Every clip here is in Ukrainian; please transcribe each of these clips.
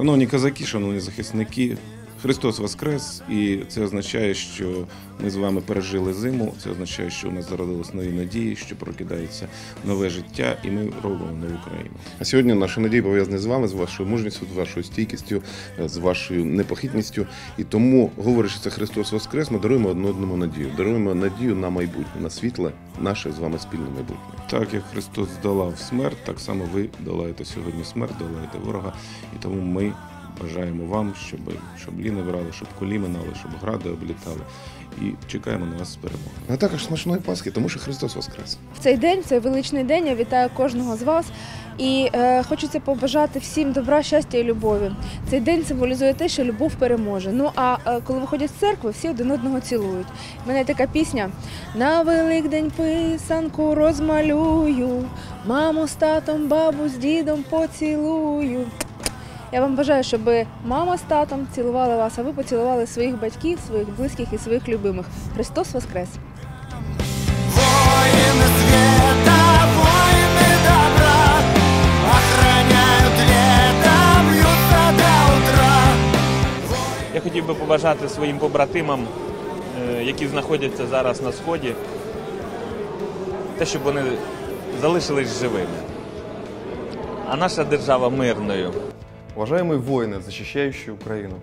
Шановні козаки, шановні захисники, Христос Воскрес, і це означає, що ми з вами пережили зиму. Це означає, що у нас зародились нові надії, що прокидається нове життя, і ми робимо нову країну. А сьогодні наші надії пов'язані з вами, з вашою мужністю, з вашою стійкістю, з вашою непохитністю. І тому, говорячи це Христос Воскрес, ми даруємо одне одному надію. Даруємо надію на майбутнє, на світле, наше з вами спільне майбутнє. Так як Христос долав смерть, так само ви долаєте сьогодні смерть, долаєте ворога, і тому ми бажаємо вам, щоб шаблі не брали, щоб кулі минали, щоб гради облітали. І чекаємо на вас з перемоги. А також смачної Пасхи, тому що Христос Воскрес. В цей день, цей величний день, я вітаю кожного з вас і е, хочеться побажати всім добра, щастя і любові. Цей день символізує те, що любов переможе. Ну а е, коли виходять з церкви, всі один одного цілують. У мене така пісня: на Великдень писанку розмалюю, маму з татом, бабу з дідом поцілую. Я вам бажаю, щоб мама з татом цілували вас, а ви поцілували своїх батьків, своїх близьких і своїх любимих. Христос Воскрес! Я хотів би побажати своїм побратимам, е, які знаходяться зараз на сході, те, щоб вони залишились живими. А наша держава мирною. Уважаемые воины, защищающие Украину,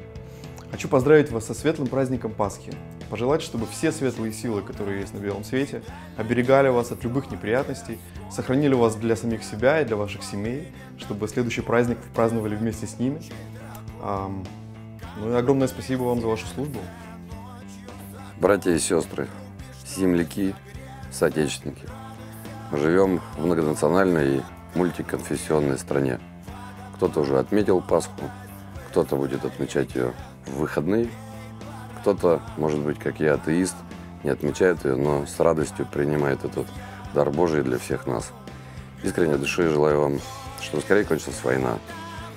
хочу поздравить вас со светлым праздником Пасхи. Пожелать, чтобы все светлые силы, которые есть на белом свете, оберегали вас от любых неприятностей, сохранили вас для самих себя и для ваших семей, чтобы следующий праздник праздновали вместе с ними. Ну и огромное спасибо вам за вашу службу. Братья и сестры, земляки, соотечественники. Мы живем в многонациональной и мультиконфессионной стране. Кто-то уже отметил Пасху, кто-то будет отмечать ее в выходные, кто-то, может быть, как я, атеист, не отмечает ее, но с радостью принимает этот дар Божий для всех нас. Искренне души желаю вам, чтобы скорее кончилась война,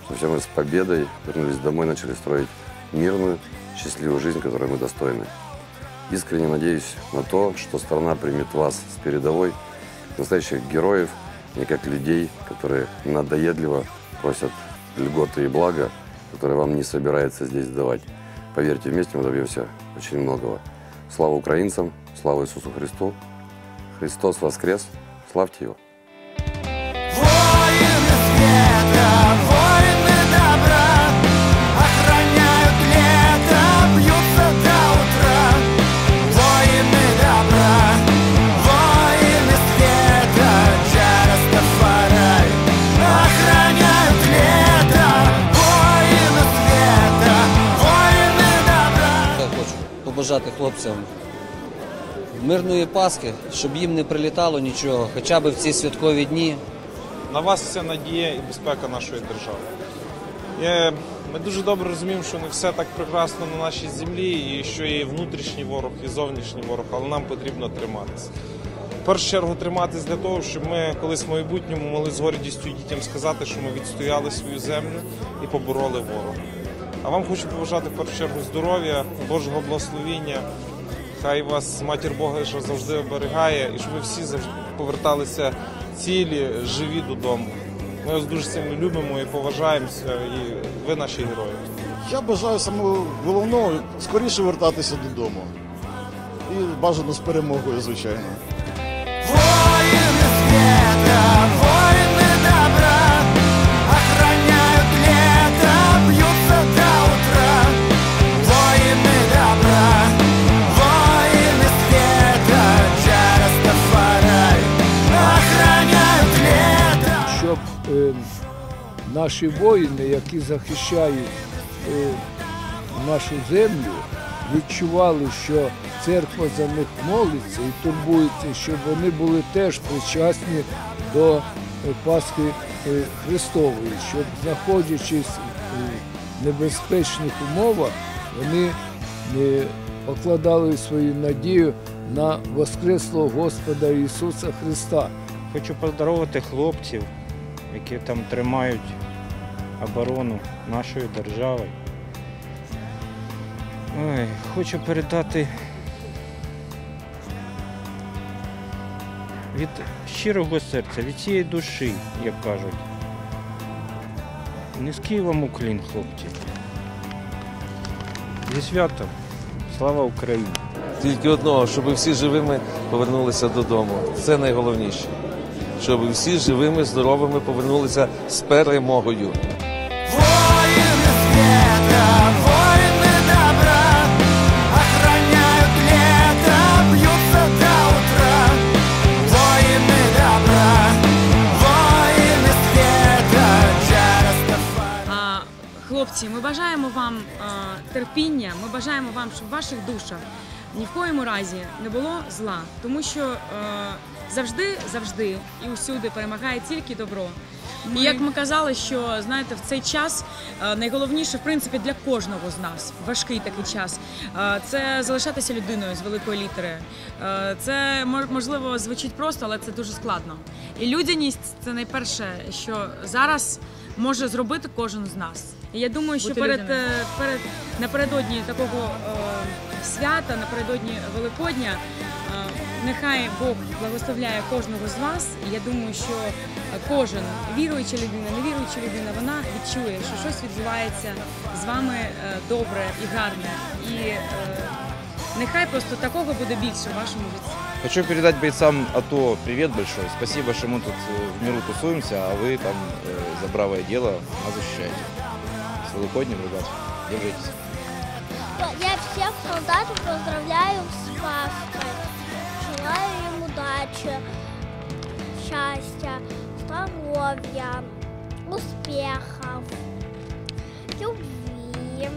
чтобы все мы с победой вернулись домой, начали строить мирную, счастливую жизнь, которой мы достойны. Искренне надеюсь на то, что страна примет вас с передовой, настоящих героев, не как людей, которые надоедливо просят льготы и блага, которые вам не собирается здесь давать. Поверьте, вместе мы добьемся очень многого. Слава украинцам, слава Иисусу Христу. Христос воскрес, славьте Его. Побажати хлопцям мирної Пасхи, щоб їм не прилітало нічого, хоча б в ці святкові дні. На вас вся надія і безпека нашої держави. Ми дуже добре розуміємо, що не все так прекрасно на нашій землі, і що є внутрішній ворог, і зовнішній ворог, але нам потрібно триматися. В першу чергу триматись для того, щоб ми колись в майбутньому могли з гордістю дітям сказати, що ми відстояли свою землю і побороли ворога. А вам хочу побажати в першу чергу здоров'я, Божого благословіння. Хай вас матір Бога що завжди оберігає, і щоб ви всі завжди поверталися цілі, живі додому. Ми вас дуже сильно любимо і поважаємося, і ви наші герої. Я бажаю саме головного скоріше вертатися додому. І бажано з перемогою, звичайно. Воины света, воины наші воїни, які захищають е, нашу землю, відчували, що церква за них молиться і турбується, щоб вони були теж причасні до е, Пасхи е, Христової, щоб, знаходячись у небезпечних умовах, вони покладали свою надію на Воскреслого Господа Ісуса Христа. Хочу поздоровити хлопців, які там тримають оборону нашої держави. Ой, хочу передати від щирого серця, від цієї душі, як кажуть. Низький вам уклін, хлопці. Зі святом. Слава Україні! Тільки одного, щоб всі живими повернулися додому. Це найголовніше. Щоб всі живими, здоровими повернулися з перемогою. Хлопці, ми бажаємо вам а, терпіння, ми бажаємо вам, щоб в ваших душах ні в коєму разі не було зла, тому що е, завжди, завжди і усюди перемагає тільки добро. І як ми казали, що знаєте, в цей час е, найголовніше, в принципі, для кожного з нас важкий такий час. е, Це залишатися людиною з великої літери. Е, Це мож- можливо звучить просто, але це дуже складно. І людяність це найперше, що зараз може зробити кожен з нас. І я думаю, що Бути перед, людяним. е, перед напередодні такого е, свята, напередодні Великодня, е, нехай Бог благословляє кожного з вас. І я думаю, що е, кожен віруюча людина, невіруюча людина, вона відчує, що щось відбувається з вами е, добре і гарне. І е, нехай просто такого буде більше в вашому житті. Хочу передать бойцам АТО привет большой. Спасибо, что мы тут э, в миру тусуемся, а вы там э, за бравое дело нас защищаете. С Великоднем, ребят. Держитесь. я всех солдат поздравляю с Пасхой. Желаю им удачи, счастья, здоровья, успехов, любви.